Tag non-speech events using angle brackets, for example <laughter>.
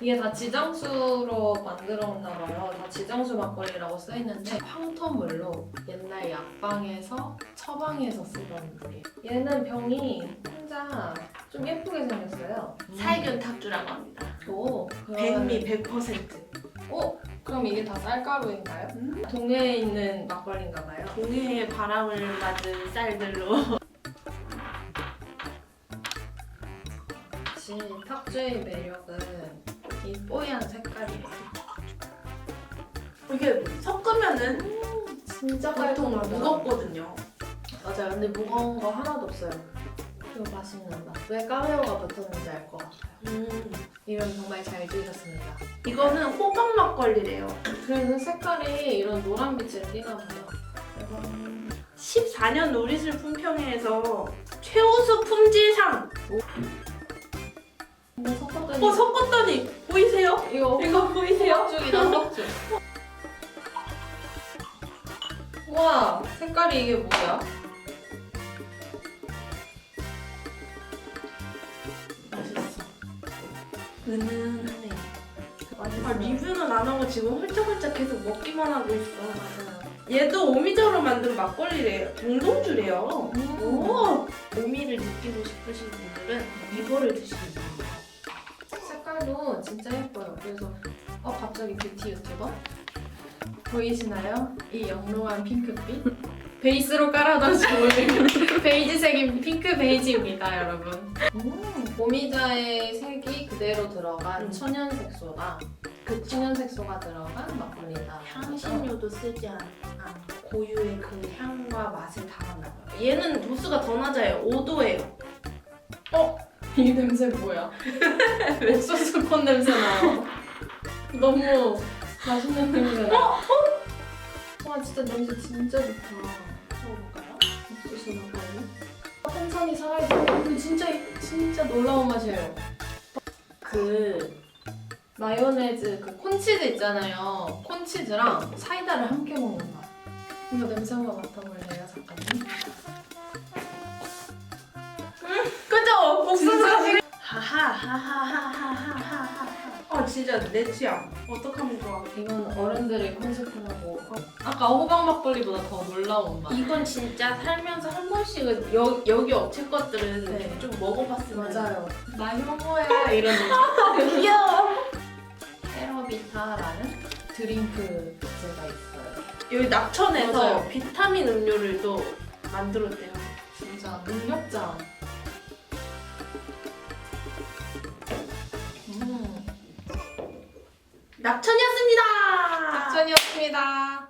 이게 다 지장수로 만들었나 봐요. 다 지장수 막걸리라고 써 있는데 황토물로 옛날 약방에서 처방에서 쓰던 물이에요. 얘는 병이 혼자 좀 예쁘게 생겼어요. 살균 탁주라고 합니다. 오, 백미 100%. 오, 그럼 이게 다 쌀가루인가요? 동해에 있는 막걸리인가 봐요. 동해의 바람을 맞은 쌀들로. 역시 탁주의 매력은 이 뽀얀 색깔이에요. 이게 섞으면은 진짜 보통 깔끔하다. 무겁거든요. 맞아요. 근데 무거운 거 하나도 없어요. 이거 맛있는 맛. 왜 까메오가 붙었는지 알 것 같아요. 음. 이름 정말 잘 지으셨습니다. 이거는 호박 막걸리래요. 그래서 색깔이 이런 노란 빛을 띠나 봐요. 14년 우리술 품평회에서 최우수 품질상. 섞었더니 어 섞었더니 보이세요? 이거 이거 보이세요? 호박죽이다 호박죽. 와 색깔이 이게 뭐야? 맛있어. 은은하네. 맛있어. 아 리뷰는 안 하고 지금 홀짝홀짝 계속 먹기만 하고 있어. 얘도 오미자로 만든 막걸리래요. 동동주래요. 음. 오! 오미를 느끼고 싶으신 분들은 이거를 드시면. 색깔도 진짜 예뻐요. 그래서 어 갑자기 뷰티 유튜버 보이시나요? 이 영롱한 핑크빛 베이스로 깔아둔 베이지색인 핑크 베이지입니다, 여러분. 음, 오미자의 색이 그대로 들어간 음. 천연 색소다. 그 천연 색소가 들어간 막걸리다. 향신료도 쓰지 않, 않고 고유의 그 향과 맛을 담았나 봐요. 얘는 도수가 더 낮아요. 5도예요. 이 냄새 뭐야? <laughs> 옥수수 콘 냄새 나요. 너무 맛있는 냄새 나. 와 진짜 냄새 진짜 좋다. 먹어볼까요? 옥수수 막걸리. 홍천이 살아있어. 근데 진짜 진짜 놀라운 맛이에요. 그 마요네즈 그 콘치즈 있잖아요. 콘치즈랑 사이다를 함께 먹는 맛. 이거 냄새 한번 맡아볼래요, 작가님? 진짜 내 취향. 어떡하면 좋아. 이건 어른들이 컨셉하고 아까 호박 막걸리보다 더 놀라운 맛. 이건 진짜 살면서 한 번씩은 여, 여기 업체 것들은 네. 좀 먹어봤으면 맞아요. 나 효모야 이런. <laughs> 귀여워. 헤러비타라는 드링크 제가 있어요. 여기 낙천에서 맞아요. 비타민 음료를 또 만들었대요. 진짜 능력자. 낙천이었습니다. 작전이었습니다.